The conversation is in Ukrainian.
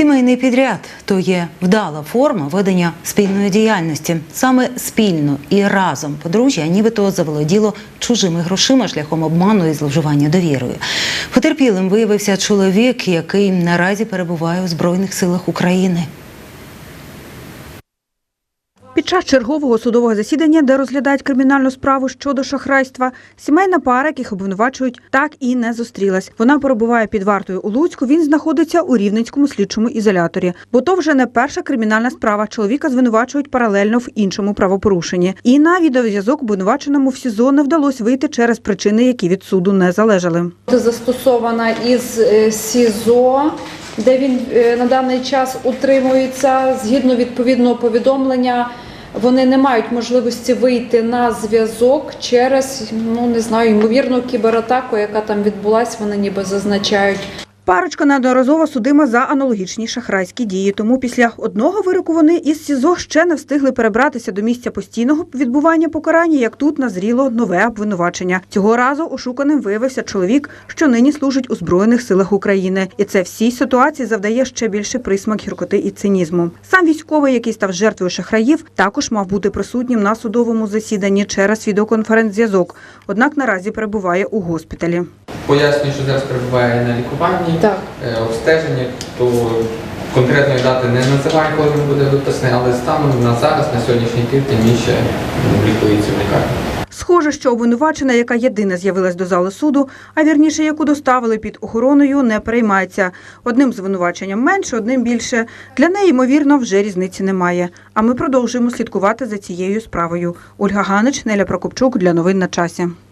Сімейний підряд то є вдала форма ведення спільної діяльності. Саме спільно і разом подружжя нібито заволоділо чужими грошима шляхом обману і зловживання довірою. Потерпілим виявився чоловік, який наразі перебуває у збройних силах України. Під час чергового судового засідання, де розглядають кримінальну справу щодо шахрайства, сімейна пара, яких обвинувачують, так і не зустрілась. Вона перебуває під вартою у Луцьку. Він знаходиться у Рівненському слідчому ізоляторі. Бо то вже не перша кримінальна справа. Чоловіка звинувачують паралельно в іншому правопорушенні. І на відеозв'язок обвинуваченому в СІЗО не вдалося вийти через причини, які від суду не залежали. застосована із е, СІЗО, де він е, на даний час утримується. Згідно відповідного повідомлення, вони не мають можливості вийти на зв'язок через, ну не знаю, ймовірну кібератаку, яка там відбулася, вони ніби зазначають. Парочка неодноразово судима за аналогічні шахрайські дії. Тому після одного вироку вони із СІЗО ще не встигли перебратися до місця постійного відбування покарання, як тут назріло нове обвинувачення. Цього разу ошуканим виявився чоловік, що нині служить у збройних силах України, і це всій ситуації завдає ще більше присмак гіркоти і цинізму. Сам військовий, який став жертвою шахраїв, також мав бути присутнім на судовому засіданні через відеоконференц-зв'язок. Однак наразі перебуває у госпіталі. Пояснюю, що зараз перебуває на лікуванні, Так. е, обстеженні, то конкретної дати не називаю, коли він буде виписаний, але станом на зараз, на сьогоднішній тиждень, він ще лікується в лікарні. Схоже, що обвинувачена, яка єдина з'явилась до зали суду, а вірніше, яку доставили під охороною, не переймається. Одним звинуваченням менше, одним більше. Для неї, ймовірно, вже різниці немає. А ми продовжуємо слідкувати за цією справою. Ольга Ганич, Неля Прокопчук для новин на часі.